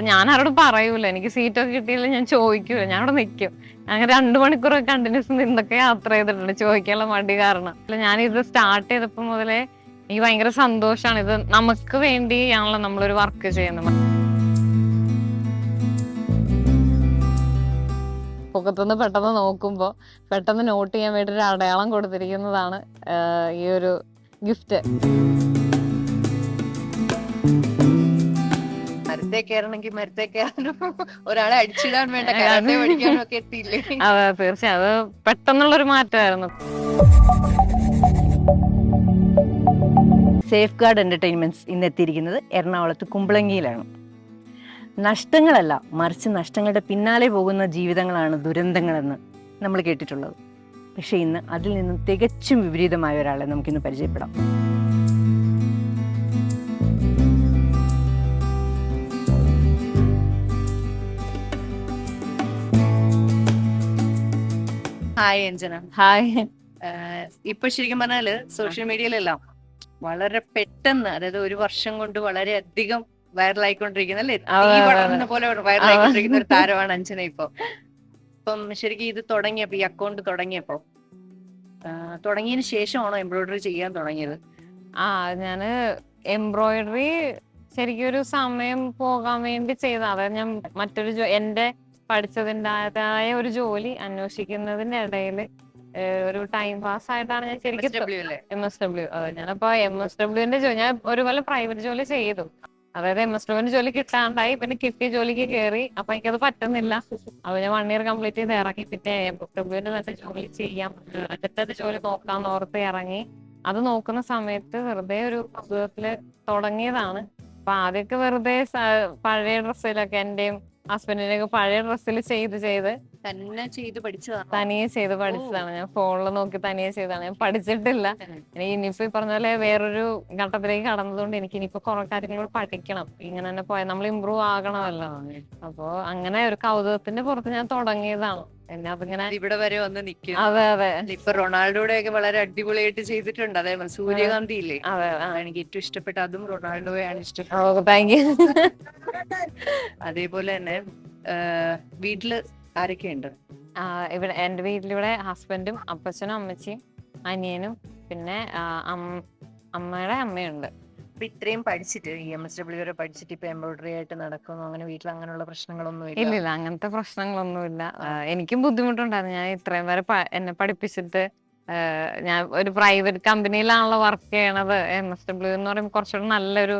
അപ്പൊ ഞാൻ ആരോട് പറയൂല എനിക്ക് സീറ്റൊക്കെ കിട്ടിയില്ല ഞാൻ ചോദിക്കൂല ഞാൻ അവിടെ നിൽക്കും അങ്ങനെ രണ്ടു മണിക്കൂറൊക്കെ കണ്ടിന്യൂസ് നിന്നൊക്കെ യാത്ര ചെയ്തിട്ടുണ്ട് ചോദിക്കാനുള്ള മടി കാരണം. ഞാൻ ഇത് സ്റ്റാർട്ട് ചെയ്തപ്പോ മുതലേ എനിക്ക് ഭയങ്കര സന്തോഷമാണ് ഇത് നമുക്ക് വേണ്ടി വേണ്ടിയാണല്ലോ നമ്മളൊരു വർക്ക് ചെയ്യുന്നത്. പൊക്കത്തുനിന്ന് പെട്ടെന്ന് നോക്കുമ്പോൾ പെട്ടെന്ന് നോട്ട് ചെയ്യാൻ വേണ്ടി ഒരു അടയാളം കൊടുത്തിരിക്കുന്നതാണ് ഈ ഒരു ഗിഫ്റ്റ് മരത്തെ കയറണമെങ്കിൽ മരത്തെ കയറാനും ഒരാളെ അടിച്ചിടാൻ വേണ്ട കരാട്ടെ പഠിക്കാനും ഒക്കെ എത്തിയില്ലേ? തീർച്ചയായും. അത് പെട്ടെന്നുള്ളൊരു മാറ്റമായിരുന്നു. സേഫ് ഗാർഡ് എന്റർടൈൻമെന്റ്സ് ഇന്ന് എത്തിയിരിക്കുന്നത് എറണാകുളത്ത് കുമ്പളങ്ങിയിലാണ്. നഷ്ടങ്ങളല്ല മറിച്ച് നഷ്ടങ്ങളുടെ പിന്നാലെ പോകുന്ന ജീവിതങ്ങളാണ് ദുരന്തങ്ങളെന്ന് നമ്മൾ കേട്ടിട്ടുള്ളത്. പക്ഷേ ഇന്ന് അതിൽ നിന്നും തികച്ചും വിപരീതമായ ഒരാളെ നമുക്കിന്ന് പരിചയപ്പെടാം. ഹായ് അഞ്ജന ഹായ് ഇപ്പൊ ശരിക്കും പറഞ്ഞാൽ സോഷ്യൽ മീഡിയയിലെല്ലാം വളരെ പെട്ടെന്ന് അതായത് ഒരു വർഷം കൊണ്ട് വളരെ അധികം വൈറലായിക്കൊണ്ടിരിക്കുന്ന അല്ലേ? തീ വളർന്ന പോലെ വൈറലായിക്കൊണ്ടിരിക്കുന്ന ഒരു താരമാണ് അഞ്ജന ഇപ്പൊ. ഇപ്പം ശരിക്കും ഇത് തുടങ്ങിയപ്പോ ഈ അക്കൗണ്ട് തുടങ്ങിയപ്പോ തുടങ്ങിയതിന് ശേഷമാണോ എംബ്രോയിഡറി ചെയ്യാൻ തുടങ്ങിയത്? ആ ഞാൻ എംബ്രോയിഡറി ശരിക്കും ഒരു സമയം പോകാൻ വേണ്ടി ചെയ്ത അതായത് ഞാൻ മറ്റൊരു എന്റെ പഠിച്ചതിന്റെതായ ഒരു ജോലി അന്വേഷിക്കുന്നതിന്റെ ഇടയിൽ ഒരു ടൈം പാസ് ആയിട്ടാണ് ഞാൻ ശരിക്കും എം എസ് ഡബ്ല്യു അതെ ഞാനപ്പോ എം എസ് ഡബ്ല്യുവിന്റെ ജോലി ഞാൻ ഒരുപോലെ പ്രൈവറ്റ് ജോലി ചെയ്തു. അതായത് എം എസ് ഡബ്ല്യുവിന്റെ ജോലി കിട്ടാണ്ടായി പിന്നെ കിട്ടിയ ജോലിക്ക് കയറി അപ്പൊ എനിക്കത് പറ്റുന്നില്ല. അപ്പൊ ഞാൻ വൺ ഇയർ കംപ്ലീറ്റ് ചെയ്ത് ഇറങ്ങി പിന്നെ എം എസ് ഡബ്ല്യുവിന്റെ തന്നെ ജോലി ചെയ്യാം. അടുത്തത് ജോലി നോക്കാൻ ഓർത്ത് ഇറങ്ങി. അത് നോക്കുന്ന സമയത്ത് വെറുതെ ഒരു പുസ്തകത്തിൽ തുടങ്ങിയതാണ്. അപ്പൊ ആദ്യമൊക്കെ വെറുതെ പഴയ ഡ്രസ്സിലൊക്കെ എന്റെയും ഹസ്ബൻഡിന്റെ ഒക്കെ പഴയ ഡ്രസ്സിൽ ചെയ്ത് ചെയ്ത് തന്നെ ചെയ്ത് പഠിച്ചതാണ്? തനിയെ ചെയ്ത് പഠിച്ചതാണ്. ഞാൻ ഫോണിൽ നോക്കി തനിയെ ചെയ്തതാണ്. ഞാൻ പഠിച്ചിട്ടില്ല. എനിക്ക് ഇനിയിപ്പോ ഈ പറഞ്ഞ പോലെ വേറൊരു ഘട്ടത്തിലേക്ക് കടന്നതുകൊണ്ട് എനിക്ക് ഇനിയിപ്പോ കുറെ കാര്യങ്ങൾ പഠിക്കണം. ഇങ്ങനെ തന്നെ പോയാൽ നമ്മൾ ഇമ്പ്രൂവ് ആകണമല്ലോ. അപ്പോ അങ്ങനെ ഒരു കൗതുകത്തിന്റെ പുറത്ത് ഞാൻ തുടങ്ങിയതാണ്. എന്നെ അതിങ്ങനെ ഇവിടെ വരെ വന്ന് നിൽക്കും അതെ അതെ. ഇപ്പൊ റൊണാൾഡോയുടെ ഒക്കെ വളരെ അടിപൊളിയായിട്ട് ചെയ്തിട്ടുണ്ട്. അതേപോലെ സൂര്യകാന്തി ഇല്ലേ? അതെ എനിക്ക് ഏറ്റവും ഇഷ്ടപ്പെട്ട അതും റൊണാൾഡോയാണ് ഇഷ്ടം ഓ താങ്ക് യു അതേപോലെ തന്നെ വീട്ടിൽ ആരൊക്കെയുണ്ട്? ഇവിടെ എന്റെ വീട്ടിലിവിടെ ഹസ്ബൻഡും അപ്പച്ചനും അമ്മച്ചിയും അനിയനും പിന്നെ അമ്മയുടെ അമ്മയുണ്ട്. ഇത്രയും പഠിച്ചിട്ട് ഇ എം എസ് ഡബ്ല്യു വരെ പഠിച്ചിട്ട് ഇപ്പൊ എംബ്രോയിഡറി ആയിട്ട് നടക്കുന്നു അങ്ങനെ വീട്ടിൽ അങ്ങനെയുള്ള പ്രശ്നങ്ങളൊന്നും ഇല്ല ഇല്ല അങ്ങനത്തെ പ്രശ്നങ്ങളൊന്നുമില്ല. എനിക്കും ബുദ്ധിമുട്ടുണ്ടായിരുന്നു. ഞാൻ ഇത്രയും വരെ എന്നെ പഠിപ്പിച്ചിട്ട് ഞാൻ ഒരു പ്രൈവറ്റ് കമ്പനിയിലാണല്ലോ വർക്ക് ചെയ്യണത്. എം എസ് ഡബ്ല്യു എന്ന് പറയുമ്പോൾ കുറച്ചുകൂടെ നല്ലൊരു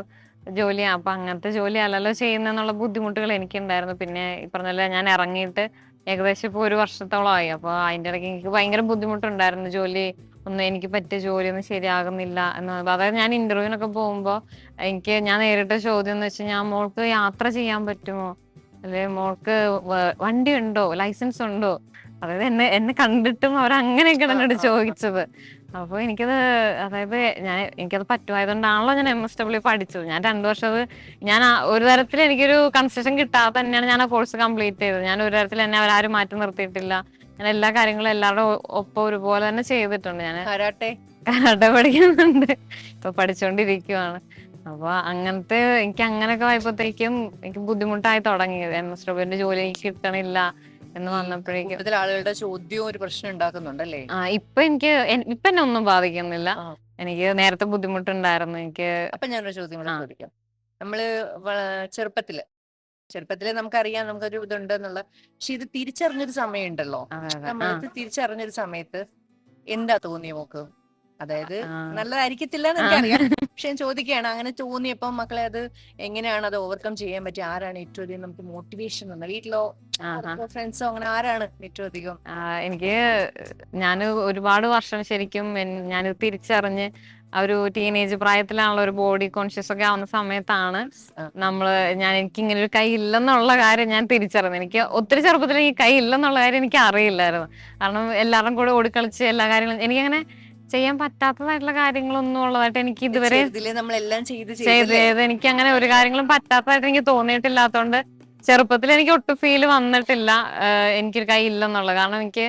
ജോലിയാണ് അപ്പൊ അങ്ങനത്തെ ജോലി അല്ലല്ലോ ചെയ്യുന്നെന്നുള്ള ബുദ്ധിമുട്ടുകൾ എനിക്കുണ്ടായിരുന്നു. പിന്നെ ഈ പറഞ്ഞ പോലെ ഞാൻ ഇറങ്ങിയിട്ട് ഏകദേശം ഇപ്പൊ ഒരു വർഷത്തോളമായി അപ്പൊ അതിന്റെ ഇടയ്ക്ക് എനിക്ക് ഭയങ്കര ബുദ്ധിമുട്ടുണ്ടായിരുന്നു. ജോലി ഒന്നും എനിക്ക് പറ്റിയ ജോലിയൊന്നും ശരിയാകുന്നില്ല എന്ന് അതായത് ഞാൻ ഇന്റർവ്യൂവിനൊക്കെ പോകുമ്പോ എനിക്ക് ഞാൻ നേരിട്ട ചോദ്യം എന്ന് വെച്ചാൽ ഞാൻ മോൾക്ക് യാത്ര ചെയ്യാൻ പറ്റുമോ? അല്ലെ മോൾക്ക് വണ്ടി ഉണ്ടോ ലൈസൻസ് ഉണ്ടോ അതായത് എന്നെ എന്നെ കണ്ടിട്ടും അവർ അങ്ങനെയൊക്കെയാണ് എന്നോട് ചോദിച്ചത്. അപ്പൊ എനിക്കത് അതായത് ഞാൻ എനിക്കത് പറ്റുമായതുകൊണ്ടാണല്ലോ ഞാൻ എം എസ് ഡബ്ല്യു പഠിച്ചത്. ഞാൻ രണ്ടു വർഷം അത് ഞാൻ ഒരു തരത്തിൽ എനിക്കൊരു കൺസെഷൻ കിട്ടാതെ തന്നെയാണ് ഞാൻ ആ കോഴ്സ് കംപ്ലീറ്റ് ചെയ്തത്. ഞാൻ ഒരു തരത്തിൽ എന്നെ അവരാരും മാറ്റി നിർത്തിയിട്ടില്ല. ഞാൻ എല്ലാ കാര്യങ്ങളും എല്ലാവരുടെ ഒപ്പം ഒരുപോലെ തന്നെ ചെയ്തിട്ടുണ്ട്. ഞാൻ കരാട്ടെ? കരാട്ടെ പഠിക്കുന്നുണ്ട്. ഇപ്പൊ പഠിച്ചുകൊണ്ടിരിക്കുവാണ് അപ്പൊ അങ്ങനത്തെ എനിക്ക് അങ്ങനെയൊക്കെ ആയപ്പോഴത്തേക്കും എനിക്ക് ബുദ്ധിമുട്ടായി തുടങ്ങി എം എസ് ഡബ്ല്യൂന്റെ ജോലി എനിക്ക് കിട്ടണില്ല. എന്ന് വന്നപ്പോഴേക്കും കൂടുതൽ ആളുകളുടെ ചോദ്യവും ഒരു പ്രശ്നം ഉണ്ടാക്കുന്നുണ്ടല്ലേ? ആ ഇപ്പൊ എനിക്ക് എൻ- ഇപ്പൊ എന്നെ ഒന്നും ബാധിക്കുന്നില്ല. ആ. എനിക്ക് നേരത്തെ ബുദ്ധിമുട്ടുണ്ടായിരുന്നു. എനിക്ക് അപ്പൊ ഞാനൊരു ചോദ്യം കൂടെ ആ. ചോദിക്കാം. നമ്മൾ ചെറുപ്പത്തിൽ ചെറുപ്പത്തിൽ നമുക്കറിയാം നമുക്കൊരു ഇതുണ്ട് എന്നുള്ള പക്ഷെ ഇത് തിരിച്ചറിഞ്ഞൊരു സമയമുണ്ടല്ലോ. അതെ അതെ. ആ, തിരിച്ചറിഞ്ഞൊരു സമയത്ത് എന്താ തോന്നിയ മോക്ക്? അതായത്. നല്ലതായിരിക്കത്തില്ല എന്ന് എനിക്കറിയാം. പക്ഷെ ഞാൻ ചോദിക്കുകയാണ് അങ്ങനെ തോന്നിയപ്പോ മക്കളെ അത് എങ്ങനെയാണ് അത് ഓവർകം ചെയ്യാൻ പറ്റിയ? ആരാണ് ഏറ്റവും അധികം നമുക്ക് മോട്ടിവേഷൻ തന്നെ? വീട്ടിലോ. ഫ്രണ്ട്സോ അങ്ങനെ ആരാണ് ഏറ്റവും അധികം? എനിക്ക് ഞാൻ ഒരുപാട് വർഷം ശരിക്കും ഞാൻ തിരിച്ചറിഞ്ഞ് ആ ഒരു ടീനേജ് പ്രായത്തിലാണല്ലോ ഒരു ബോഡി കോൺഷ്യസ് ഒക്കെ ആവുന്ന സമയത്താണ്. നമ്മൾ ഞാൻ എനിക്ക് ഇങ്ങനെ ഒരു കൈ ഇല്ലെന്നുള്ള കാര്യം ഞാൻ തിരിച്ചറിഞ്ഞു. എനിക്ക് ഒത്തിരി ചെറുപ്പത്തിൽ ഈ കൈ ഇല്ലെന്നുള്ള കാര്യം എനിക്ക് അറിയില്ലായിരുന്നു. കാരണം എല്ലാവരും കൂടെ ഓടിക്കളിച്ച് എല്ലാ കാര്യങ്ങളും എനിക്കങ്ങനെ ചെയ്യാൻ പറ്റാത്തതായിട്ടുള്ള കാര്യങ്ങളൊന്നും ഉള്ളതായിട്ട് എനിക്ക് ഇതുവരെ ചെയ്തത് നമ്മളെല്ലാം ചെയ്ത് ചെയ്ത് ചെയ്തല്ലേ? ചെയ്ത് എനിക്ക് അങ്ങനെ ഒരു കാര്യങ്ങളും പറ്റാത്തതായിട്ട് എനിക്ക് തോന്നിയിട്ടില്ലാത്തോണ്ട് ചെറുപ്പത്തിൽ എനിക്ക് ഒട്ടും ഫീൽ വന്നിട്ടില്ല. എനിക്ക് എനിക്കൊരു കൈ ഇല്ലെന്നുള്ളത്. കാരണം എനിക്ക്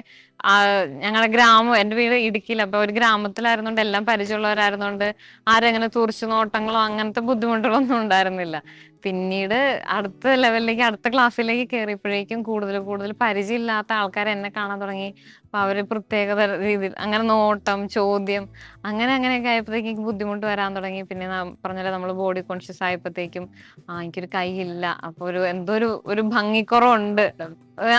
ഞങ്ങളുടെ ഗ്രാമം എന്റെ വീട് ഇടുക്കിയില്ല അപ്പൊ ഒരു ഗ്രാമത്തിലായിരുന്നോണ്ട് എല്ലാം പരിചയമുള്ളവരായിരുന്നോണ്ട് ആരും അങ്ങനെ തുറിച്ചു നോട്ടങ്ങളോ അങ്ങനത്തെ ബുദ്ധിമുട്ടുകളൊന്നും ഉണ്ടായിരുന്നില്ല. പിന്നീട് അടുത്ത ലെവലിലേക്ക് അടുത്ത ക്ലാസ്സിലേക്ക് കയറിയപ്പോഴേക്കും കൂടുതൽ കൂടുതൽ പരിചയമില്ലാത്ത ആൾക്കാർ എന്നെ കാണാൻ തുടങ്ങി. അപ്പൊ അവർ പ്രത്യേക തര- രീതിയിൽ അങ്ങനെ നോട്ടം ചോദ്യം അങ്ങനെ അങ്ങനെയൊക്കെ ആയപ്പോഴത്തേക്കും ബുദ്ധിമുട്ട് വരാൻ തുടങ്ങി. പിന്നെ പറഞ്ഞല്ലോ നമ്മൾ ബോഡി കോൺഷ്യസ് ആയപ്പോഴത്തേക്കും ആ എനിക്കൊരു കൈയില്ല അപ്പൊ ഒരു എന്തോ ഒരു ഒരു ഭംഗിക്കുറവുണ്ട്.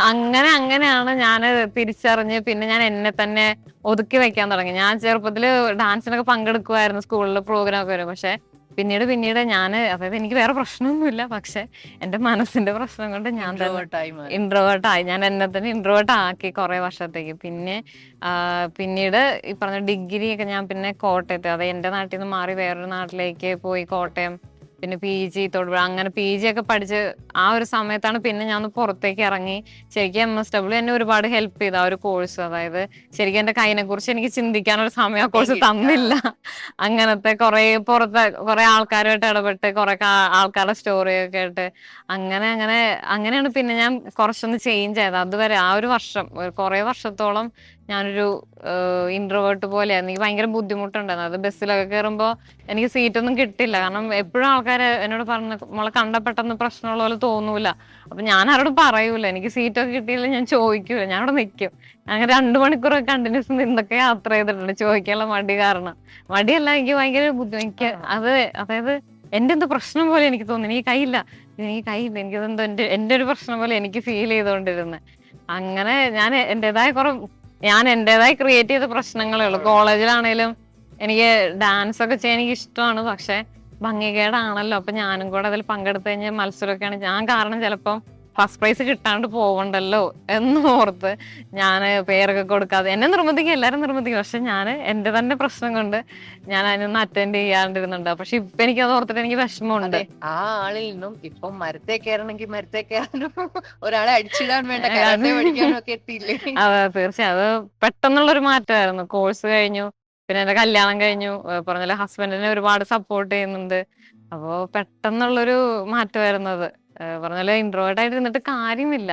അങ്ങനെ അങ്ങനെയാണ് ഞാൻ തിരിച്ചറിഞ്ഞ് പിന്നെ ഞാൻ എന്നെ തന്നെ ഒതുക്കി വെക്കാൻ തുടങ്ങി. ഞാൻ ചെറുപ്പത്തിൽ ഡാൻസിനൊക്കെ പങ്കെടുക്കുമായിരുന്നു സ്കൂളിൽ പ്രോഗ്രാം ഒക്കെ വരും. പക്ഷെ പിന്നീട് പിന്നീട് ഞാൻ അതായത് എനിക്ക് വേറെ പ്രശ്നമൊന്നുമില്ല പക്ഷെ എന്റെ മനസ്സിന്റെ പ്രശ്നം കൊണ്ട് ഞാൻ ഇൻട്രോവേർട്ടായി ഞാൻ എന്നെ തന്നെ ഇൻട്രോവേർട്ട് ആക്കി കുറെ വർഷത്തേക്ക്. പിന്നെ പിന്നീട് ഈ പറഞ്ഞ ഡിഗ്രി ഒക്കെ ഞാൻ പിന്നെ കോട്ടയത്ത് അതായത് എന്റെ നാട്ടിൽ നിന്ന് മാറി വേറൊരു നാട്ടിലേക്ക് പോയി കോട്ടയം പിന്നെ പി ജി തൊടുപുഴ അങ്ങനെ പി ജി ഒക്കെ പഠിച്ച് ആ ഒരു സമയത്താണ് പിന്നെ ഞാൻ ഒന്ന് പുറത്തേക്ക് ഇറങ്ങി. ശരിക്കും എം എസ് ഡബ്ല്യു എന്നെ ഒരുപാട് ഹെൽപ്പ് ചെയ്ത ആ ഒരു കോഴ്സ് അതായത് ശരിക്കും എന്റെ കൈനെ കുറിച്ച് എനിക്ക് ചിന്തിക്കാനൊരു സമയം ആ കോഴ്സ് തന്നില്ല. അങ്ങനത്തെ കുറെ പുറത്തെ കുറെ ആൾക്കാരുമായിട്ട് ഇടപെട്ട് കുറെ ആൾക്കാരുടെ സ്റ്റോറിയൊക്കെ ആയിട്ട് അങ്ങനെ അങ്ങനെ അങ്ങനെയാണ് പിന്നെ ഞാൻ കുറച്ചൊന്ന് ചേഞ്ച് ആയത്. അതുവരെ ആ ഒരു വർഷം കുറെ വർഷത്തോളം ഞാനൊരു ഇൻട്രോവേർട്ട് പോലെയായിരുന്നു. എനിക്ക് ഭയങ്കര ബുദ്ധിമുട്ടുണ്ടായിരുന്നു. അത് ബസ്സിലൊക്കെ കയറുമ്പോൾ എനിക്ക് സീറ്റൊന്നും കിട്ടില്ല. കാരണം എപ്പോഴും ആൾക്കാർ എന്നോട് പറഞ്ഞ നമ്മളെ കണ്ട പെട്ടെന്ന് പ്രശ്നമുള്ള പോലെ തോന്നൂല. അപ്പൊ ഞാൻ ആരോടും പറയൂല. എനിക്ക് സീറ്റൊക്കെ കിട്ടിയില്ല ഞാൻ ചോദിക്കൂല. ഞാൻ അവിടെ നിൽക്കും അങ്ങനെ രണ്ടു മണിക്കൂറൊക്കെ കണ്ടിന്യൂസ് നിന്നൊക്കെ യാത്ര ചെയ്തിട്ടുണ്ട്. ചോദിക്കാനുള്ള മടി കാരണം. മടിയല്ല എനിക്ക് ഭയങ്കര ബുദ്ധിമുട്ട് എനിക്ക് അത് അതായത് എന്റെ എന്ത് പ്രശ്നം പോലെ എനിക്ക് തോന്നി. എനിക്ക് കയ്യില്ല. എനിക്ക് കൈയില്ല എനിക്കതെന്തോ എന്റെ എന്റെ ഒരു പ്രശ്നം പോലെ എനിക്ക് ഫീൽ ചെയ്തുകൊണ്ടിരുന്നത് അങ്ങനെ ഞാൻ എന്റേതായ കുറെ ഞാൻ എന്റേതായി ക്രിയേറ്റ് ചെയ്ത പ്രശ്നങ്ങളേ ഉള്ളൂ കോളേജിലാണേലും എനിക്ക് ഡാൻസ് ഒക്കെ ചെയ്യാൻ എനിക്ക് ഇഷ്ടമാണ് പക്ഷെ ഭംഗികേടാണല്ലോ. അപ്പൊ ഞാനും കൂടെ അതിൽ പങ്കെടുത്തു കഴിഞ്ഞാൽ മത്സരമൊക്കെയാണ്. ഞാൻ കാരണം ചിലപ്പം ഫസ്റ്റ് പ്രൈസ് കിട്ടാണ്ട് പോവണ്ടല്ലോ എന്ന് ഓർത്ത് ഞാൻ പേരൊക്കെ കൊടുക്കാതെ എന്നെ നിർബന്ധിക്കും എല്ലാവരും നിർബന്ധിക്കും. പക്ഷെ ഞാൻ എന്റെ തന്നെ പ്രശ്നം കൊണ്ട് ഞാൻ അതിനൊന്ന് അറ്റൻഡ് ചെയ്യാണ്ടിരുന്നുണ്ട്. പക്ഷെ ഇപ്പൊ എനിക്ക് അത് ഓർത്തിട്ട് എനിക്ക് വിഷമമുണ്ട്. ആ ആളിൽ നിന്നും ഇപ്പൊ മരത്തെ കയറണമെങ്കിൽ മരത്തെ കയറാനും ഒരാളെ അടിച്ചിടാൻ വേണ്ട കരാട്ടെ പഠിക്കാനും ഒക്കെ എത്തിയില്ലേ? അതെ തീർച്ചയായും. അത് പെട്ടെന്നുള്ള ഒരു മാറ്റമായിരുന്നു. കോഴ്സ് കഴിഞ്ഞു പിന്നെ എന്റെ കല്യാണം കഴിഞ്ഞു. പറഞ്ഞ ഹസ്ബൻഡിനെ ഒരുപാട് സപ്പോർട്ട് ചെയ്യുന്നുണ്ട്. അപ്പോ പെട്ടെന്നുള്ളൊരു മാറ്റമായിരുന്നു അത്. ഏഹ് പറഞ്ഞ ഇൻട്രോവേർട്ട് ആയിട്ട് നിന്നിട്ട് കാര്യമില്ല.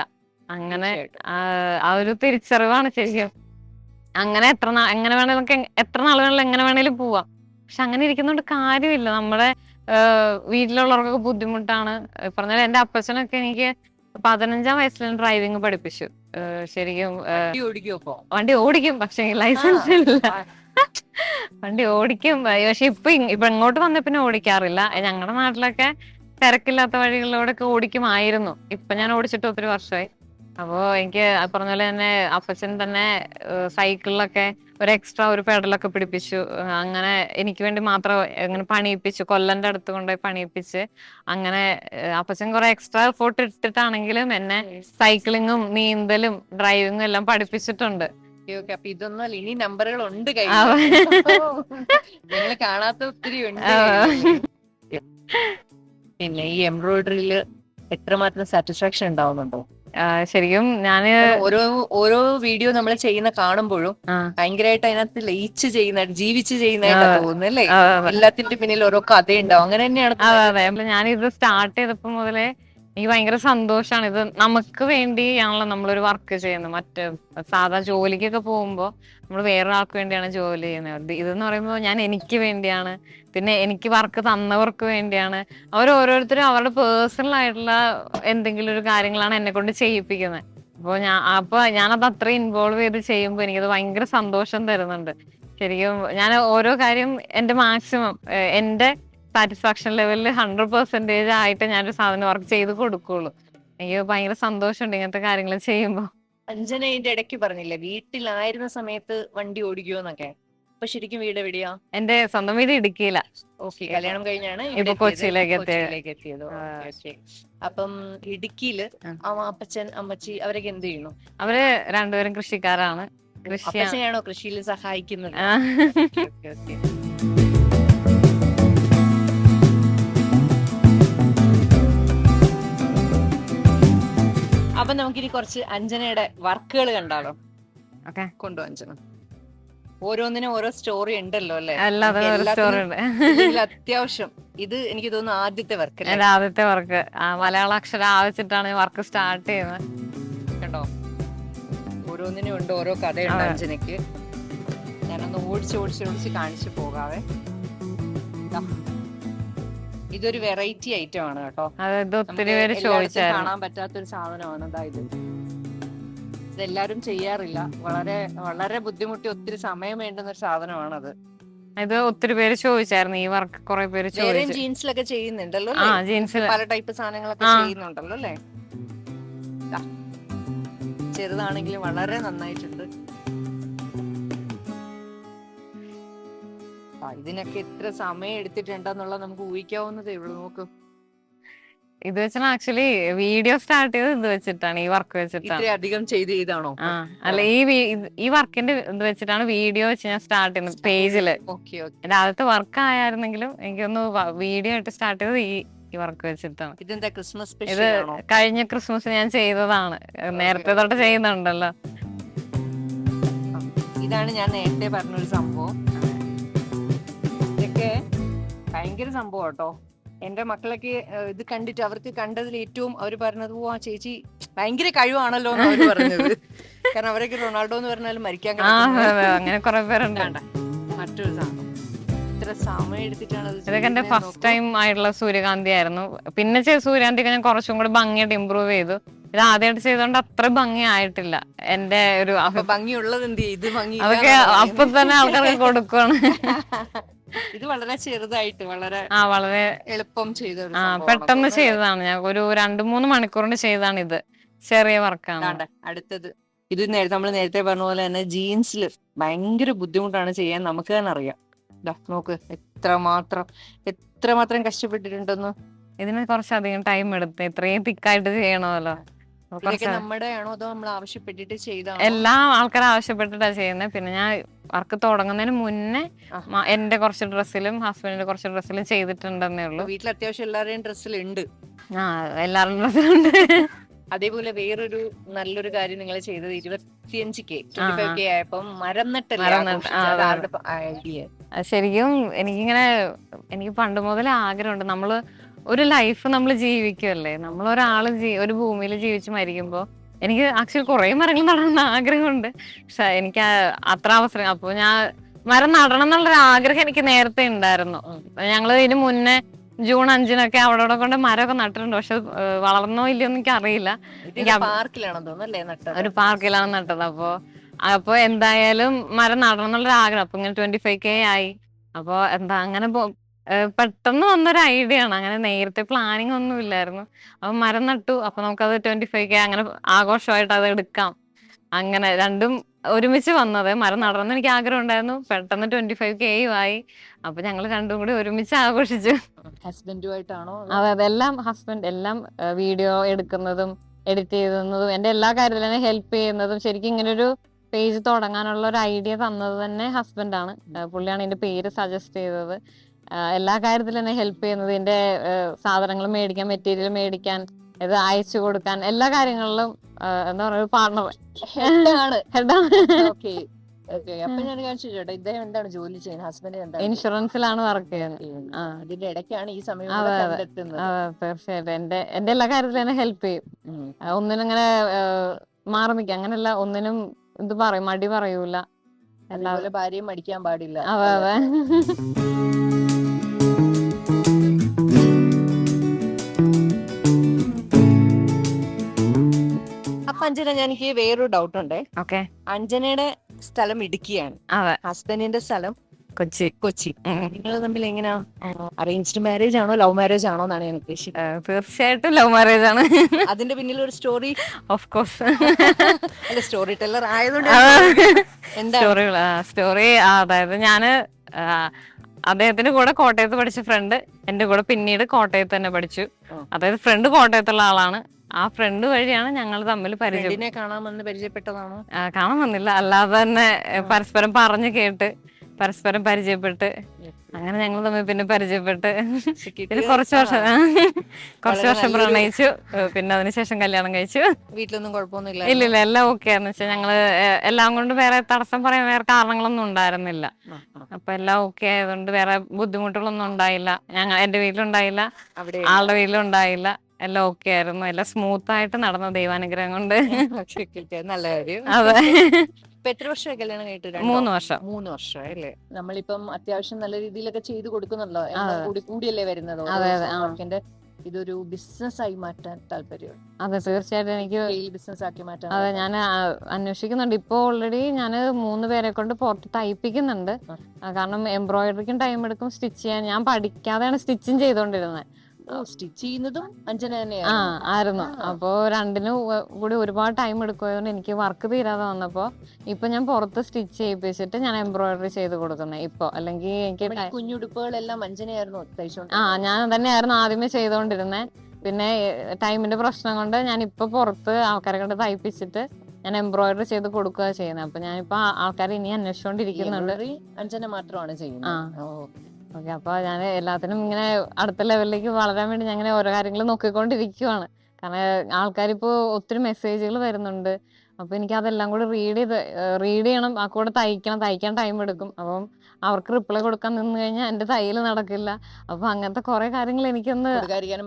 അങ്ങനെ ആ ഒരു തിരിച്ചറിവാണ് ശരിക്കും. അങ്ങനെ എത്ര എങ്ങനെ വേണേലും എത്ര നാൾ വേണേലും എങ്ങനെ വേണേലും പോവാം. പക്ഷെ അങ്ങനെ ഇരിക്കുന്നോണ്ട് കാര്യമില്ല. നമ്മുടെ വീട്ടിലുള്ളവർക്കൊക്കെ ബുദ്ധിമുട്ടാണ്. പറഞ്ഞാൽ എന്റെ അപ്പച്ചനൊക്കെ എനിക്ക് പതിനഞ്ചാം വയസ്സിൽ ഡ്രൈവിംഗ് പഠിപ്പിച്ചു. ശരിക്കും വണ്ടി ഓടിക്കോ. പക്ഷെ ലൈസൻസ് ഇല്ല. വണ്ടി ഓടിക്കും. പക്ഷെ ഇപ്പൊ ഇപ്പൊ ഇങ്ങോട്ട് വന്ന പിന്നെ ഓടിക്കാറില്ല. ഞങ്ങളുടെ നാട്ടിലൊക്കെ തിരക്കില്ലാത്ത വഴികളിലൂടെയൊക്കെ ഓടിക്കുമായിരുന്നു. ഇപ്പൊ ഞാൻ ഓടിച്ചിട്ട് ഒത്തിരി വർഷമായി. അപ്പോ എനിക്ക് പറഞ്ഞ പോലെ തന്നെ അപ്പച്ചൻ തന്നെ സൈക്കിളിലൊക്കെ ഒരു എക്സ്ട്രാ ഒരു പെഡലൊക്കെ പിടിപ്പിച്ചു. അങ്ങനെ എനിക്ക് വേണ്ടി മാത്രം അങ്ങനെ പണിയിപ്പിച്ചു. കൊല്ലന്റെ അടുത്ത് കൊണ്ടുപോയി പണിയിപ്പിച്ച് അങ്ങനെ അപ്പച്ചൻ കുറെ എക്സ്ട്രാ എഫോർട്ട് എടുത്തിട്ടാണെങ്കിലും എന്നെ സൈക്ലിങ്ങും നീന്തലും ഡ്രൈവിങ്ങും എല്ലാം പഠിപ്പിച്ചിട്ടുണ്ട്. ഓക്കെ ഓക്കെ അപ്പൊ ഇതൊന്നും ഇനി നമ്പറുകൾ ഉണ്ട് ആ. കാണാത്ത ഒത്തിരി ഉണ്ട്. പിന്നെ ഈ എംബ്രോയിഡറിയിൽ എത്രമാത്രം സാറ്റിസ്ഫാക്ഷൻ ഉണ്ടാവുന്നുണ്ടോ? ശരിക്കും ഞാൻ ഓരോ ഓരോ വീഡിയോ നമ്മൾ ചെയ്യുന്ന കാണുമ്പോഴും ഭയങ്കരമായിട്ട് അതിനകത്ത് ലയിച്ച് ചെയ്യുന്ന ജീവിച്ച് ചെയ്യുന്നതായിട്ട് തോന്നുന്നല്ലേ തോന്നുന്നു അല്ലേ? എല്ലാത്തിന്റെ പിന്നിൽ ഓരോ കഥയുണ്ടാവും. അങ്ങനെ തന്നെയാണ് ഞാനിത് സ്റ്റാർട്ട് ചെയ്തപ്പോ മുതലേ എനിക്ക് ഭയങ്കര സന്തോഷാണ്. ഇത് നമുക്ക് വേണ്ടിയാണല്ലോ നമ്മളൊരു വർക്ക് ചെയ്യുന്നത്. മറ്റ് സാധാ ജോലിക്കൊക്കെ പോകുമ്പോൾ നമ്മൾ വേറൊരാൾക്ക് വേണ്ടിയാണ് ജോലി ചെയ്യുന്നത്. ഇതെന്ന് പറയുമ്പോൾ ഞാൻ എനിക്ക് വേണ്ടിയാണ്. പിന്നെ എനിക്ക് വർക്ക് തന്നവർക്ക് വേണ്ടിയാണ്. അവർ ഓരോരുത്തരും അവരുടെ പേഴ്സണൽ ആയിട്ടുള്ള എന്തെങ്കിലും ഒരു കാര്യങ്ങളാണ് എന്നെ കൊണ്ട് ചെയ്യിപ്പിക്കുന്നത്. അപ്പോൾ ഞാൻ അപ്പോൾ ഞാനത് അത്ര ഇൻവോൾവ് ചെയ്ത് ചെയ്യുമ്പോൾ എനിക്കത് ഭയങ്കര സന്തോഷം തരുന്നുണ്ട്. ശരിക്കും ഞാൻ ഓരോ കാര്യം എന്റെ മാക്സിമം എന്റെ സാറ്റിസ്ഫാക്ഷൻ ലെവലിൽ ഹൺഡ്രഡ് പെർസെന്റേജ് ആയിട്ട് ഞാനൊരു സാധനം വർക്ക് ചെയ്ത് കൊടുക്കുള്ളൂ. അയ്യോ ഭയങ്കര സന്തോഷമുണ്ട് ഇങ്ങനത്തെ കാര്യങ്ങൾ ചെയ്യുമ്പോൾ അഞ്ജന ഇതിന്റെ ഇടയ്ക്ക് പറഞ്ഞില്ലേ വീട്ടിലായിരുന്ന സമയത്ത് വണ്ടി ഓടിക്കുമെന്നൊക്കെ അപ്പൊ ശരിക്കും വീട് എവിടെയാ? എന്റെ സ്വന്തം വീട് ഇടുക്കിയില്ല ഓക്കെ കല്യാണം കഴിഞ്ഞാണ് ഇപ്പൊ കൊച്ചിയിലേക്ക് എത്തിയത്. കൊച്ചിയിലേക്ക് എത്തിയത്. ഓക്കെ. അപ്പം ഇടുക്കിയിൽ അപ്പച്ചൻ അമ്മച്ചി അവരൊക്കെ എന്ത് ചെയ്യുന്നു? അവർ രണ്ടുപേരും കൃഷിക്കാരാണ്. കൃഷിയാണോ. കൃഷിയിൽ സഹായിക്കുന്നത്. ഓക്കെ, ഓക്കെ, അപ്പൊ നമുക്കിനി കുറച്ച് അഞ്ജനയുടെ വർക്കുകൾ കണ്ടാലോ? ഓക്കെ. കൊണ്ടു അഞ്ജന ഓരോന്നിനും ഓരോ സ്റ്റോറി ഉണ്ടല്ലോ അല്ലേ? അല്ലാതെ സ്റ്റോറി ഉണ്ട്. അത്യാവശ്യം. ഇത് എനിക്ക് തോന്നുന്നു ആദ്യത്തെ വർക്ക് എന്റെ ആദ്യത്തെ വർക്ക് മലയാള അക്ഷരം ആവശ്യത്തിട്ടാണ് വർക്ക് സ്റ്റാർട്ട് ചെയ്യുന്നത്. കണ്ടോ? ഓരോന്നിനും ഉണ്ട് ഓരോ കഥയുണ്ട് അഞ്ജനക്ക് അഞ്ജനയ്ക്ക്. ഞാനൊന്ന് ഓടിച്ച് ഓടിച്ച് ഓടിച്ച് കാണിച്ചു പോകാവേ. ഇതൊരു വെറൈറ്റി ഐറ്റം ആണ് കേട്ടോ. അതായത് ഒത്തിരി പേര് ചോദിച്ചായിരുന്നു. കാണാൻ പറ്റാത്തൊരു സാധനമാണ് അതായത് ഇത്. ഇതെല്ലാരും ചെയ്യാറില്ല. വളരെ വളരെ ബുദ്ധിമുട്ടി ഒത്തിരി സമയം വേണ്ടുന്ന ഒരു സാധനമാണ് അത് ഇത് ഒത്തിരി പേര് ചോദിച്ചായിരുന്നു. ഈ വർക്ക് കുറെ പേര് ചോദിച്ചു. ജീൻസിലൊക്കെ ചെയ്യുന്നുണ്ടല്ലോ ആ അല്ലേ? ജീൻസിൽ പല ടൈപ്പ് സാധനങ്ങളൊക്കെ ആ. ചെയ്യുന്നുണ്ടല്ലോ അല്ലേ? ദാ. ചെറുതാണെങ്കിലും വളരെ നന്നായിട്ടുണ്ട്. ഇതിനൊക്കെ എത്ര സമയം എടുത്തിട്ടുണ്ടെന്നുള്ളത് നമുക്ക് ഊഹിക്കാവുന്നതേ ഉള്ളൂ നോക്ക്. ഇത് വെച്ചാൽ ആക്ച്വലി വീഡിയോ സ്റ്റാർട്ട് ചെയ്തത് ഇത് വെച്ചിട്ടാണ് ഈ വർക്ക് വെച്ചിട്ടാണ്. അധികം ചെയ്ത് ചെയ്താണോ? അല്ല ഈ ഈ വർക്കിന്റെ ഇത് വെച്ചിട്ടാണ് വീഡിയോ വെച്ച് ഞാൻ സ്റ്റാർട്ട് ചെയ്യുന്നത് പേജിൽ ആദ്യത്തെ വർക്ക് ആയിരുന്നെങ്കിലും എനിക്കൊന്ന് വീഡിയോ ആയിട്ട് സ്റ്റാർട്ട് ചെയ്തത് ഈ ഈ വർക്ക് വെച്ചിട്ടാണ്. ഇതെന്താ ക്രിസ്മസ് ഇത് കഴിഞ്ഞ ക്രിസ്മസ് ഞാൻ ചെയ്തതാണ്. നേരത്തെ തൊട്ട് ചെയ്യുന്നുണ്ടല്ലോ. ഇതാണ് ഞാൻ നേരത്തെ പറഞ്ഞൊരു സംഭവം. ഭയങ്കര സംഭവം കേട്ടോ എന്റെ മക്കളൊക്കെ ഇത് കണ്ടിട്ട് അവർക്ക് കണ്ടതിൽ ഏറ്റവും അവർ പറഞ്ഞത് ഓ ആ ചേച്ചി ഭയങ്കര കഴിവാണല്ലോ എന്ന് അവർ പറഞ്ഞത്. കാരണം അവരൊക്കെ റൊണാൾഡോ എന്ന് പറഞ്ഞാലും മരിക്കാൻ അങ്ങനെ കുറെ പേരുണ്ട് മറ്റൊരു സാധനം. ഇത്ര സമയം എടുത്തിട്ടാണ് ഇതൊക്കെ എന്റെ ഫസ്റ്റ് ടൈം ആയിട്ടുള്ള സൂര്യകാന്തി ആയിരുന്നു. പിന്നെ ചെയ്ത സൂര്യകാന്തി ഞാൻ കുറച്ചും കൂടി ഭംഗിയായിട്ട് ഇമ്പ്രൂവ് ചെയ്തു. ഇത് ആദ്യമായിട്ട് ചെയ്തോണ്ട് അത്ര ഭംഗി ആയിട്ടില്ല. എന്റെ ഒരു ഭംഗിയുള്ളത് എന്ത്? ഇത് ഭംഗി അതൊക്കെ അപ്പൊ തന്നെ ആൾക്കാർക്ക് കൊടുക്കുവാണ്. ഇത് വളരെ ചെറുതായിട്ട് വളരെ ആ വളരെ എളുപ്പം ചെയ്ത ഒരു ആ സംഭവമാണ്. പെട്ടെന്ന് തോന്നുന്നു? ചെയ്തതാണ്. ഞാൻ ഒരു രണ്ട് മൂന്ന് മണിക്കൂറിന് ചെയ്തതാണ് ഇത് ചെറിയ വർക്കാണ്. ദാണ്ടെ, അടുത്തത്. ഇത് നേരത്തെ നമ്മൾ നേരത്തെ പറഞ്ഞ പോലെ തന്നെ ജീൻസിൽ ഭയങ്കര ബുദ്ധിമുട്ടാണ് ചെയ്യാൻ നമുക്ക് തന്നെ അറിയാം. ദാ നോക്ക് എത്ര മാത്രം എത്ര മാത്രം കഷ്ടപ്പെട്ടിട്ടുണ്ടെന്ന്. ഇതിന് കുറച്ചധികം ടൈം എടുത്ത് ഇത്രയും തിക്കായിട്ട് ചെയ്യണമല്ലോ. ഇതൊക്കെ കുറച്ച് നമ്മുടെ ആണോ അതോ നമ്മൾ ആവശ്യപ്പെട്ടിട്ട് ചെയ്താണോ എല്ലാ ആൾക്കാരും ആവശ്യപ്പെട്ടിട്ടാ ചെയ്യുന്നത് പിന്നെ ഞാൻ വർക്ക് തുടങ്ങുന്നതിന് മുന്നേ ആ. മ- എന്റെ കുറച്ച് ഡ്രസ്സിലും ഹസ്ബൻഡിന്റെ കുറച്ച് ഡ്രസ്സിലും ചെയ്തിട്ടുണ്ടെന്നേ ഉള്ളൂ. വീട്ടിൽ അത്യാവശ്യം എല്ലാവരുടെയും ഡ്രസ്സിലുണ്ട്. ആ എല്ലാവരുടെയും ഡ്രസ്സിലുണ്ട്. അതേപോലെ വേറൊരു നല്ലൊരു കാര്യം നിങ്ങൾ ചെയ്തത് ഇരുപത്തിയഞ്ച് കെ ട്വന്റി ഫൈവ് കെ ആയപ്പം മരം നട്ടല്ലേ മരം നട്ട്, ആഘോഷിച്ചത്? ആ, അത് അതെ, ആരുടെ ഐഡിയ? ശരിക്കും എനിക്കിങ്ങനെ എനിക്ക് പണ്ട് മുതലേ ആഗ്രഹമുണ്ട്. നമ്മൾ ഒരു ലൈഫ് നമ്മൾ ജീവിക്കുമല്ലേ നമ്മൾ ഒരാൾ ജീ ഒരു ഭൂമിയിൽ ജീവിച്ച് മരിക്കുമ്പോൾ എനിക്ക് ആക്ച്വലി കുറേ മരങ്ങൾ നടണമെന്ന് ആഗ്രഹമുണ്ട്. പക്ഷെ എനിക്ക് അത്ര അവസരം അപ്പോൾ ഞാൻ മരം നടണം എന്നുള്ളൊരു ആഗ്രഹം എനിക്ക് നേരത്തെ ഉണ്ടായിരുന്നു. ഞങ്ങൾ ഇതിന് മുന്നേ ജൂൺ അഞ്ചിനൊക്കെ അവിടെ ഇവിടെ കൊണ്ട് മരമൊക്കെ നട്ടിട്ടുണ്ട്. പക്ഷെ വളർന്നോ ഇല്ലയോ എന്ന് എനിക്ക് അറിയില്ല എനിക്ക് നട്ടത്? ഒരു പാർക്കിലാണ് നട്ടത്. അപ്പോ അപ്പൊ എന്തായാലും മരം നടണം എന്നുള്ളൊരു ആഗ്രഹം. അപ്പൊ ഇങ്ങനെ ട്വന്റി ഫൈവ് കെ ആയി. അപ്പൊ എന്താ അങ്ങനെ പെട്ടെന്ന് വന്നൊരു ഐഡിയ ആണ്. അങ്ങനെ നേരത്തെ പ്ലാനിങ് ഒന്നും ഇല്ലായിരുന്നു. അപ്പൊ മരം നട്ടു. അപ്പൊ നമുക്കത് ട്വന്റി ഫൈവ് കെ അങ്ങനെ ആഘോഷമായിട്ട് അത് എടുക്കാം. അങ്ങനെ രണ്ടും ഒരുമിച്ച് വന്നത്. മരം നടണമെന്ന് എനിക്ക് ആഗ്രഹം ഉണ്ടായിരുന്നു പെട്ടെന്ന് ട്വന്റി ഫൈവ് കെയും ആയി. അപ്പൊ ഞങ്ങൾ രണ്ടും കൂടി ഒരുമിച്ച് ആഘോഷിച്ചു. ഹസ്ബൻഡുമായിട്ടാണോ അതെ അതെ. എല്ലാം ഹസ്ബൻഡ് എല്ലാം വീഡിയോ എടുക്കുന്നതും എഡിറ്റ് ചെയ്യുന്നതും എന്റെ എല്ലാ കാര്യത്തിലും എന്നെ ഹെൽപ്പ് ചെയ്യുന്നതും ശരിക്കും ഇങ്ങനെ ഒരു പേജ് തുടങ്ങാനുള്ള ഒരു ഐഡിയ തന്നത് തന്നെ ഹസ്ബൻഡാണ് പുള്ളിയാണ് എന്റെ പേര് സജസ്റ്റ് ചെയ്തത്. എല്ലാ കാര്യത്തിലും എന്നെ ഹെൽപ്പ് ചെയ്യുന്നത്. എന്റെ സാധനങ്ങൾ മേടിക്കാൻ മെറ്റീരിയൽ മേടിക്കാൻ ഇത് അയച്ചു കൊടുക്കാൻ എല്ലാ കാര്യങ്ങളിലും എന്താ പറയുക പാർട്ണർ ഹെഡാണ് ഹെഡാണ് ഓക്കെ ഓക്കെ അപ്പൊ ഞാൻ കാണിച്ചു ഇദ്ദേഹം എന്താണ് ജോലി ചെയ്യുന്നത്? ഹസ്ബൻഡ് എന്താണ്? ഇൻഷുറൻസിലാണ് വർക്ക് ചെയ്യുന്നത്. അതിന്റെ ഇടയ്ക്കാണ് ഈ സമയം തീർച്ചയായിട്ടും. എന്റെ എന്റെ എല്ലാ കാര്യത്തിലും എന്നെ ഹെൽപ്പ് ചെയ്യും. ഒന്നിനും അങ്ങനെ മാറി നിൽക്കുക. അങ്ങനെയല്ല ഒന്നിനും ഇത് പറയും മടി പറയൂല. ഭാര്യയും മടിക്കാൻ പാടില്ല. അതെ അതെ. അഞ്ജന ഞാൻ എനിക്ക് വേറൊരു ഡൗട്ട് ഉണ്ട് ഓക്കെ. അഞ്ജനയുടെ സ്ഥലം ഇടുക്കിയാണ്. അതെ ഹസ്ബൻഡിന്റെ സ്ഥലം കൊച്ചി. കൊച്ചി. നിങ്ങൾ തമ്മിൽ എങ്ങനെയാ അറേഞ്ച്ഡ് മാരേജ് ആണോ ലവ് മാരേജ് ആണോ എന്നാണ് ഞാൻ ഏഹ്, തീർച്ചയായിട്ടും ലവ് മാരേജ് ആണ്. അതിന്റെ പിന്നിൽ ഒരു സ്റ്റോറി ഓഫ് കോഴ്സ് അല്ല സ്റ്റോറി ടെല്ലർ ആയതുകൊണ്ട് എന്താ സ്റ്റോറി സ്റ്റോറി അതായത് ഞാൻ അദ്ദേഹത്തിന്റെ കൂടെ കോട്ടയത്ത് പഠിച്ച ഫ്രണ്ട് എന്റെ കൂടെ പിന്നീട് കോട്ടയത്ത് തന്നെ പഠിച്ചു. അതായത് ഫ്രണ്ട് കോട്ടയത്തുള്ള ആളാണ്. ആ ഫ്രണ്ട് വഴിയാണ് ഞങ്ങൾ തമ്മിൽ പരിചയം ഫ്രണ്ടിനെ കാണാമെന്ന് പരിചയപ്പെട്ടതാണോ? ആ, കാണാൻ വന്നില്ല. അല്ലാതെ തന്നെ പരസ്പരം പറഞ്ഞു കേട്ട് പരസ്പരം പരിചയപ്പെട്ട് അങ്ങനെ ഞങ്ങൾ തമ്മിൽ പിന്നെ പരിചയപ്പെട്ട്. പിന്നെ കുറച്ച് വർഷം കുറച്ച് വർഷം പ്രണയിച്ചു. ഏ, പിന്നെ അതിനുശേഷം കല്യാണം കഴിച്ചു. വീട്ടിലൊന്നും കുഴപ്പമൊന്നുമില്ല ഇല്ല ഇല്ല എല്ലാം ഓക്കെ ആയിരുന്നു. വെച്ചാൽ ഞങ്ങൾ ഏ, എല്ലാം കൊണ്ട് വേറെ തടസ്സം പറയാൻ വേറെ കാരണങ്ങളൊന്നും ഉണ്ടായിരുന്നില്ല. അപ്പൊ എല്ലാം ഓക്കെ ആയതുകൊണ്ട് വേറെ ബുദ്ധിമുട്ടുകളൊന്നും ഉണ്ടായില്ല. ഞങ്ങൾ എന്റെ വീട്ടിലുണ്ടായില്ല. അവിടെ ആളുടെ വീട്ടിലും ഉണ്ടായില്ല എല്ലാം ഓക്കെ ആയിരുന്നു. എല്ലാം സ്മൂത്ത് ആയിട്ട് നടന്നു ദൈവാനുഗ്രഹം കൊണ്ട്. നല്ല കാര്യം. അതെ. ഇപ്പൊ എത്ര വർഷമായി കല്യാണം കഴിഞ്ഞിട്ട്? മൂന്ന് വർഷം. മൂന്ന് വർഷമായി അല്ലേ? നമ്മളിപ്പം അത്യാവശ്യം നല്ല രീതിയിലൊക്കെ ചെയ്തു കൊടുക്കുന്നുണ്ടോ. കൂടി കൂടിയല്ലേ വരുന്നത്? വർക്കിന്റെ ഇതൊരു ബിസിനസ് ആയി മാറ്റാൻ താല്പര്യം. അതെ തീർച്ചയായിട്ടും എനിക്ക് ബിസിനസ് ആക്കി മാറ്റാൻ അതെ ഞാൻ അന്വേഷിക്കുന്നുണ്ട്. ഇപ്പൊ ഓൾറെഡി ഞാൻ മൂന്ന് പേരെ കൊണ്ട് പുറത്ത് തയ്പ്പിക്കുന്നുണ്ട്. കാരണം എംബ്രോയിഡറിക്കും ടൈം എടുക്കും സ്റ്റിച്ച് ചെയ്യാൻ. ഞാൻ പഠിക്കാതെയാണ് സ്റ്റിച്ചിങ് ചെയ്തോണ്ടിരുന്നത്. സ്റ്റിച്ച് ചെയ്യുന്നതും അഞ്ജന ആ ആയിരുന്നു. അപ്പോൾ അപ്പോ രണ്ടിനും കൂടി ഒരുപാട് ടൈം എടുക്കുമായതുകൊണ്ട് എനിക്ക് വർക്ക് തീരാതെ വന്നപ്പോൾ ഇപ്പൊ ഞാൻ പുറത്ത് സ്റ്റിച്ച് ചെയ്യിപ്പിച്ചിട്ട് ഞാൻ എംബ്രോയിഡറി ചെയ്ത് കൊടുക്കുന്നത് ഇപ്പൊ. അല്ലെങ്കിൽ എനിക്ക് കുഞ്ഞുടുപ്പുകളെല്ലാം അഞ്ജനയായിരുന്നു തയ്ച്ചോണ്ട് ആ ഞാൻ തന്നെയായിരുന്നു ആദ്യമേ ചെയ്തോണ്ടിരുന്നത് പിന്നെ ടൈമിന്റെ പ്രശ്നം കൊണ്ട് ഞാൻ ഇപ്പൊ പുറത്ത് ആൾക്കാരെ കൊണ്ട് തയ്പ്പിച്ചിട്ട് ഞാൻ എംബ്രോയിഡറി ചെയ്ത് കൊടുക്കുക ചെയ്യുന്നത് അപ്പൊ ഞാനിപ്പോ ആൾക്കാർ ആൾക്കാരെ ഇനി അന്വേഷിച്ചോണ്ടിരിക്കുന്നുണ്ട്. അഞ്ചന അഞ്ജന മാത്രമാണ് ആ. ചെയ്യുന്നത്. ഓക്കെ അപ്പോൾ ഞാൻ എല്ലാത്തിനും ഇങ്ങനെ അടുത്ത ലെവലിലേക്ക് വളരാൻ വേണ്ടി ഞാൻ ഇങ്ങനെ ഓരോ കാര്യങ്ങൾ നോക്കിക്കൊണ്ടിരിക്കുവാണ്. കാരണം ആൾക്കാരിപ്പോൾ ഒത്തിരി മെസ്സേജുകൾ വരുന്നുണ്ട്. അപ്പോൾ എനിക്ക് അതെല്ലാം കൂടി റീഡ് ചെയ്ത് റീഡ് ചെയ്യണം ആ കൂടെ തയ്ക്കണം തയ്ക്കാൻ ടൈം എടുക്കും. അപ്പം അവർക്ക് റിപ്ലൈ കൊടുക്കാൻ നിന്ന് കഴിഞ്ഞാൽ എന്റെ തയ്യൽ നടക്കില്ല. അപ്പം അങ്ങനത്തെ കുറേ കാര്യങ്ങൾ എനിക്കൊന്ന്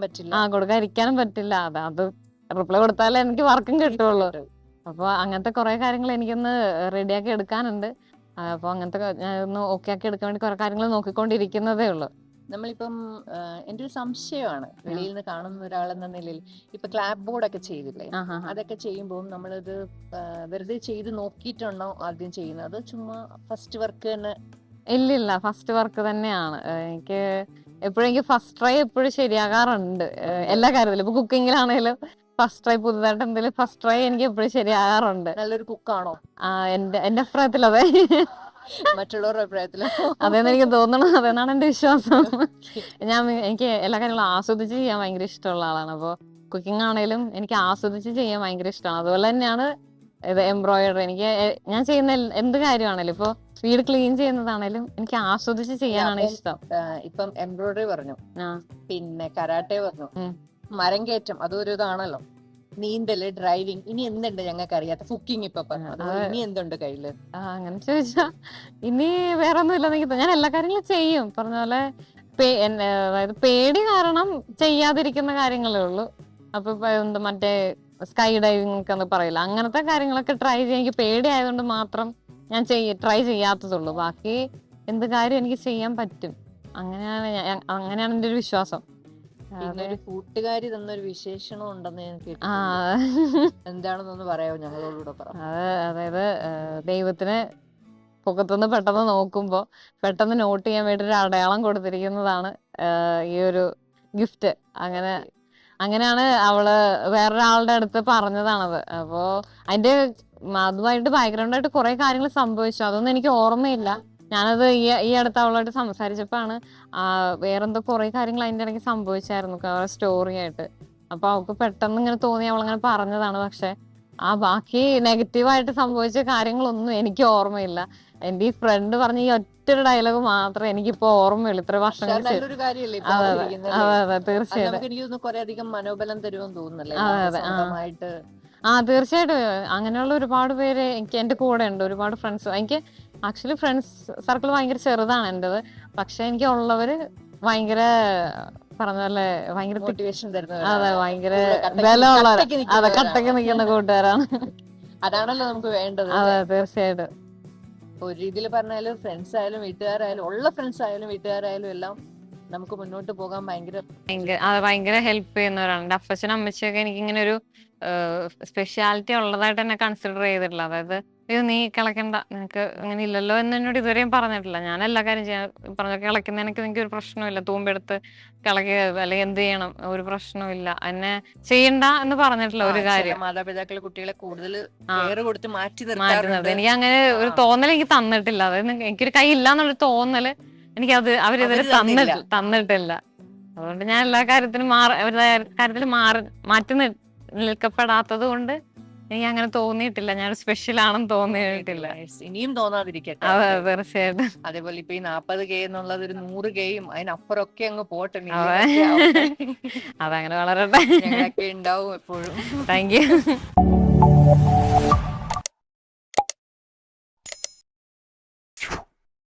പറ്റില്ല. ആ കൊടുക്കാതിരിക്കാനും പറ്റില്ല. അത് അത് റിപ്ലൈ കൊടുത്താലേ എനിക്ക് വർക്കും കിട്ടുള്ളൂ. അപ്പോൾ അങ്ങനത്തെ കുറേ കാര്യങ്ങൾ എനിക്കൊന്ന് റെഡിയാക്കി എടുക്കാനുണ്ട്. ആ, അപ്പൊ അങ്ങനത്തെ ഞാൻ ഒന്ന് ഓക്കെ ആക്കി എടുക്കാൻ വേണ്ടി കുറെ കാര്യങ്ങൾ നോക്കിക്കൊണ്ടിരിക്കുന്നതേ ഉള്ളൂ. നമ്മളിപ്പം എന്റെ ഒരു സംശയമാണ്. വെളിയിൽ നിന്ന് കാണുന്ന ഒരാളെന്ന നിലയിൽ ഇപ്പൊ ക്ലാബ് ബോർഡ് ഒക്കെ ചെയ്തില്ലേ? അതൊക്കെ ചെയ്യുമ്പോൾ നമ്മളത് വെറുതെ ചെയ്ത് നോക്കിയിട്ടുണ്ടോ ആദ്യം ചെയ്യുന്നത്? അത് ചുമ്മാ ഫസ്റ്റ് വർക്ക് തന്നെ? ഇല്ലില്ല ഫസ്റ്റ് വർക്ക് തന്നെയാണ്. എനിക്ക് എപ്പോഴും എനിക്ക് ഫസ്റ്റ് ട്രൈ എപ്പോഴും ശരിയാകാറുണ്ട്. എല്ലാ കാര്യത്തിലും. ഇപ്പൊ കുക്കിങ്ങിലാണെങ്കിലും ഫസ്റ്റ് ട്രൈ പുതുതായിട്ട് എന്തെങ്കിലും ഫസ്റ്റ് ട്രൈ എനിക്ക് എപ്പോഴും ശരിയാകാറുണ്ട്. നല്ലൊരു കുക്കാണോ ആ, എന്റെ എന്റെ അഭിപ്രായത്തിൽ അതെ. മറ്റുള്ളവരുടെ അഭിപ്രായത്തിൽ അതെന്ന് എനിക്ക് തോന്നണം അതെന്നാണ് എന്റെ വിശ്വാസം. ഞാൻ എനിക്ക് എല്ലാ കാര്യങ്ങളും ആസ്വദിച്ച് ചെയ്യാൻ ഭയങ്കര ഇഷ്ടമുള്ള ആളാണ്. അപ്പോൾ കുക്കിംഗ് ആണെങ്കിലും എനിക്ക് ആസ്വദിച്ച് ചെയ്യാൻ ഭയങ്കര ഇഷ്ടമാണ്. അതുപോലെ തന്നെയാണ് ഇത് എംബ്രോയിഡറി എനിക്ക് ഞാൻ ചെയ്യുന്ന എന്ത് കാര്യമാണേലും ഇപ്പോൾ വീട് ക്ലീൻ ചെയ്യുന്നതാണേലും എനിക്ക് ആസ്വദിച്ച് ചെയ്യാനാണ് ഇഷ്ടം. ഇപ്പം എംബ്രോയിഡറി പറഞ്ഞു. പിന്നെ കരാട്ടെ പറഞ്ഞു. മരം കയറ്റം. അതൊരു ഇതാണല്ലോ. നീന്തൽ ഡ്രൈവിംഗ് ഇനി എന്തുണ്ട് ഞങ്ങൾക്ക് അറിയാത്ത കുക്കിംഗ് ഇപ്പൊ പറഞ്ഞു അതുപോലെ ഇനി എന്തുണ്ട് കയ്യിൽ? ആ, അങ്ങനെ ചോദിച്ചാ ഇനി വേറെ ഒന്നും ഇല്ലെന്നെങ്കിൽ ഞാൻ എല്ലാ കാര്യങ്ങളും ചെയ്യും. പറഞ്ഞ പോലെ പേ- എന്നെ- അതായത് പേടി കാരണം ചെയ്യാതിരിക്കുന്ന കാര്യങ്ങളേ ഉള്ളൂ. അപ്പൊ ഇപ്പൊ എന്ത് മറ്റേ സ്കൈ ഡൈവിംഗ് ഒക്കെ എന്ന് പറയില്ല. അങ്ങനത്തെ കാര്യങ്ങളൊക്കെ ട്രൈ ചെയ്യാൻ എനിക്ക് പേടി ആയതുകൊണ്ട് മാത്രം ഞാൻ ചെയ്യ ട്രൈ ചെയ്യാത്തതുള്ളൂ ബാക്കി എന്ത് കാര്യം എനിക്ക് ചെയ്യാൻ പറ്റും. അങ്ങനെയാണ് ഞാൻ അങ്ങനെയാണ് എന്റെ ഒരു വിശ്വാസം. പിന്നെ ഒരു കൂട്ടുകാരി തന്നൊരു വിശേഷണം ഉണ്ടെന്ന് ഞാൻ കേട്ടു എന്താണെന്നൊന്ന് പറയാമോ? ഞങ്ങളോടുകൂടെ പറ. അതായത് ദൈവത്തിന് പുറത്തുനിന്ന് പെട്ടെന്ന് നോക്കുമ്പോൾ പെട്ടെന്ന് നോട്ട് ചെയ്യാൻ വേണ്ടി ഒരു അടയാളം കൊടുത്തിരിക്കുന്നതാണ് ഈ ഒരു ഗിഫ്റ്റ്. അങ്ങനെ അങ്ങനെയാണ് അവൾ വേറൊരാളുടെ അടുത്ത് പറഞ്ഞതാണത്. അപ്പോ അതിന്റെ അതുമായിട്ട് ബാക്ക്ഗ്രൗണ്ടായിട്ട് കുറെ കാര്യങ്ങൾ സംഭവിച്ചു. അതൊന്നും എനിക്ക് ഓർമ്മയില്ല. ഞാനത് ഈ ഈ അടുത്ത് അവളായിട്ട് സംസാരിച്ചപ്പോഴാണ് ആ വേറെന്തോ കുറെ കാര്യങ്ങൾ അതിന്റെ ഇടയ്ക്ക് സംഭവിച്ചായിരുന്നു സ്റ്റോറി ആയിട്ട്. അപ്പൊ അവൾക്ക് പെട്ടെന്ന് ഇങ്ങനെ തോന്നി അവളങ്ങനെ പറഞ്ഞതാണ്. പക്ഷെ ആ ബാക്കി നെഗറ്റീവായിട്ട് സംഭവിച്ച കാര്യങ്ങളൊന്നും എനിക്ക് ഓർമ്മയില്ല. എന്റെ ഈ ഫ്രണ്ട് പറഞ്ഞ ഈ ഒറ്റ ഡയലോഗ് മാത്രമേ എനിക്കിപ്പോ ഓർമ്മയുള്ളൂ. ഇത്ര വർഷങ്ങൾ? തീർച്ചയായിട്ടും. മനോബലം തരുമെന്ന് തോന്നുന്നല്ലേ? ആ. തീർച്ചയായിട്ടും. അങ്ങനെയുള്ള ഒരുപാട് പേര് എനിക്ക് എന്റെ കൂടെ ഉണ്ട്. ഒരുപാട് ഫ്രണ്ട്സ് എനിക്ക് ആക്ച്വലി ഫ്രണ്ട്സ് സർക്കിൾ ഭയങ്കര ചെറുതാണ് എന്റെത് പക്ഷെ എനിക്ക് ഉള്ളവര് ഭയങ്കര പറഞ്ഞ പോലെ ഭയങ്കര അതെ ഭയങ്കര ബലമുള്ളവർ അതെ. കട്ടക്ക് നിൽക്കുന്ന കൂട്ടുകാരാണ്. അതാണല്ലോ നമുക്ക് വേണ്ടത്. അതെ തീർച്ചയായിട്ടും. ഒരു രീതിയിൽ പറഞ്ഞാലും ഫ്രണ്ട്സ് ആയാലും വീട്ടുകാരായാലും ഉള്ള ഫ്രണ്ട്സ് ആയാലും വീട്ടുകാരായാലും എല്ലാം നമുക്ക് മുന്നോട്ട് പോകാൻ ഭയങ്കര ഭയങ്കര അത് ഭയങ്കര ഹെൽപ്പ് ചെയ്യുന്നവരാണ് അപ്പച്ചനും അമ്മച്ചൊക്കെ എനിക്ക് ഇങ്ങനെ ഒരു സ്പെഷ്യാലിറ്റി ഉള്ളതായിട്ട് തന്നെ കൺസിഡർ ചെയ്തിട്ടില്ല. അതായത് ഇത് നീ കിളക്കണ്ട. നിനക്ക് അങ്ങനെ ഇല്ലല്ലോ എന്ന് എന്നോട് ഇതുവരെയും പറഞ്ഞിട്ടില്ല. ഞാൻ എല്ലാ കാര്യം ചെയ്യാൻ പറഞ്ഞു കിളക്കുന്ന എനിക്ക് എനിക്ക് ഒരു പ്രശ്നമില്ല തൂമ്പെടുത്ത് കിളക്കുക അല്ലെങ്കിൽ എന്ത് ചെയ്യണം? ഒരു പ്രശ്നമില്ല എന്നെ ചെയ്യണ്ട എന്ന് പറഞ്ഞിട്ടില്ല ഒരു കാര്യം. മാതാപിതാക്കൾ കുട്ടികളെ കൂടുതൽ കൊടുത്ത് മാറ്റി മാറ്റുന്നത് നിർത്താറുണ്ട്. എനിക്ക് അങ്ങനെ ഒരു. തോന്നൽ എനിക്ക് തന്നിട്ടില്ല. അതായത് എനിക്കൊരു കൈ ഇല്ല എന്നുള്ളൊരു തോന്നൽ എനിക്ക് അത് അവരിതുവരെ. തന്നിട്ട് തന്നിട്ടില്ല. അതുകൊണ്ട് ഞാൻ എല്ലാ കാര്യത്തിനും മാറി കാര്യത്തിൽ മാറി മാറ്റി നിൽക്കപ്പെടാത്തത് കൊണ്ട് എനിക്ക് അങ്ങനെ തോന്നിയിട്ടില്ല. ഞാൻ സ്പെഷ്യൽ ആണെന്ന് തോന്നിയിട്ടില്ല. ഇനിയും തോന്നാതിരിക്കട്ടെ. അതെ തീർച്ചയായിട്ടും. അതേപോലെ ഇപ്പൊ ഈ നാപ്പത് കെ എന്നുള്ളത് ഒരു നൂറ് കെയും അതിനപ്പുറമൊക്കെ അങ്ങ് പോട്ടെ. അതങ്ങനെ വളരട്ടെ. ഞങ്ങളൊക്കെ ഉണ്ടാവും എപ്പോഴും. Thank you